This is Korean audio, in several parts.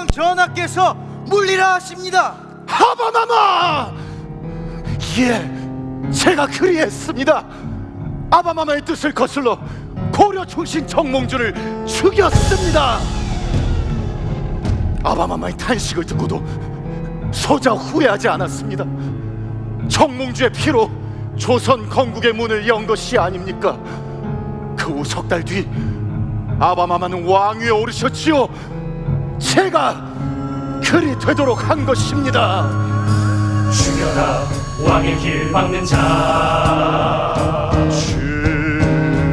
태상왕 전하께서 물리라 하십니다. 아바마마! 예, 제가 그리했습니다. 아바마마의 뜻을 거슬러 고려 충신 정몽주를 죽였습니다. 아바마마의 탄식을 듣고도 소자 후회하지 않았습니다. 정몽주의 피로 조선 건국의 문을 연 것이 아닙니까? 그 후 석 달 뒤 아바마마는 왕위에 오르셨지요. 제가 그리 되도록 한 것입니다. 죽여라 왕의 길 막는 자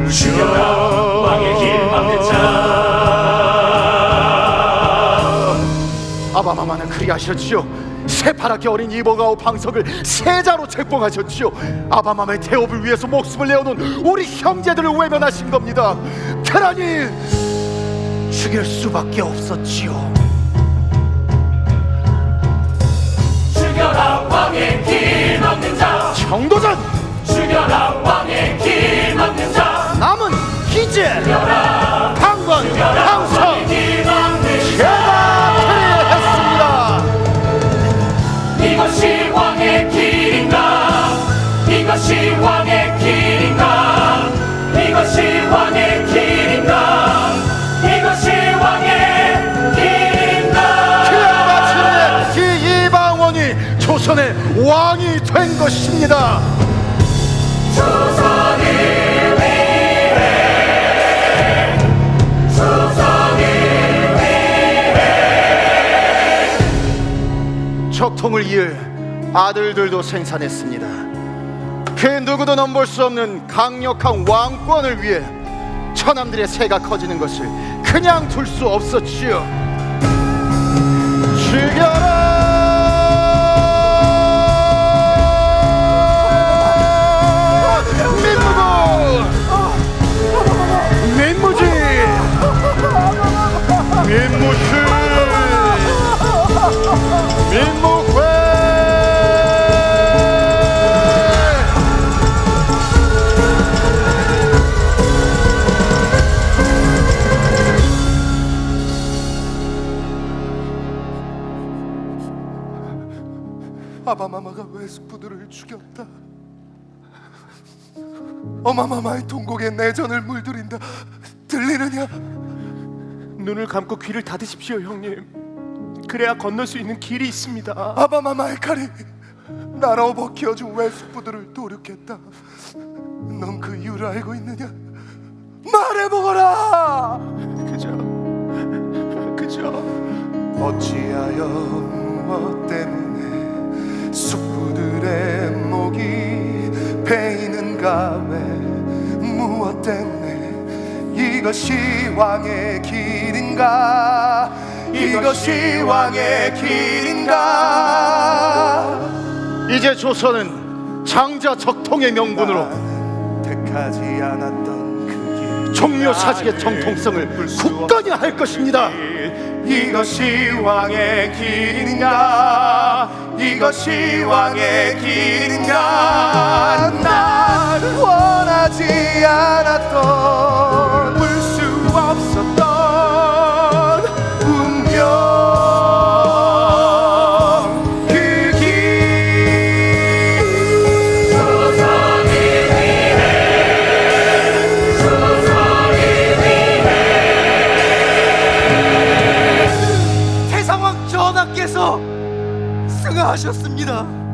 죽여라 왕의 길 막는 자 아바마마는 그리 하셨지요. 새파랗게 어린 이보가오 방석을 세자로 책봉하셨지요. 아바마마의 태업을 위해서 목숨을 내어놓은 우리 형제들을 외면하신 겁니다. 그러니 죽일 수밖에 없었지요. 죽여라 왕의 길 막는 자. 정도전! 죽여라 왕의 길 막는 자. 남은 기재! 강건 항성 길 왕이 된 것입니다. 적통을 이을 아들들도 생산했습니다. 그 누구도 넘볼 수 없는 강력한 왕권을 위해 처남들의 새가 커지는 것을 그냥 둘 수 없었지요. 죽여 아바마마가 웨스푸드를 죽였다. 어마마마의 통곡에 내전을 물들인다. 들리느냐? 눈을 감고 귀를 닫으십시오, 형님. 그래야 건널 수 있는 길이 있습니다. 아바마마의 칼이 나라오버 키워준 웨스푸드를 도륙했다. 넌 그 이유를 알고 있느냐? 말해보거라. 그죠? 그죠? 어찌하여 무엇 때문에 숙부들의 목이 베이는가 왜 무엇 때문에 이것이 왕의 길인가? 이것이 왕의 길인가? 이제 조선은 장자 적통의 명분으로 택하지 않았던 그 길 종묘 사직의 정통성을 굳건히 할 것입니다. 이것이 왕의 길인가 이것이 왕의 길인가 난 원하지 않았던 전하께서 승하하셨습니다.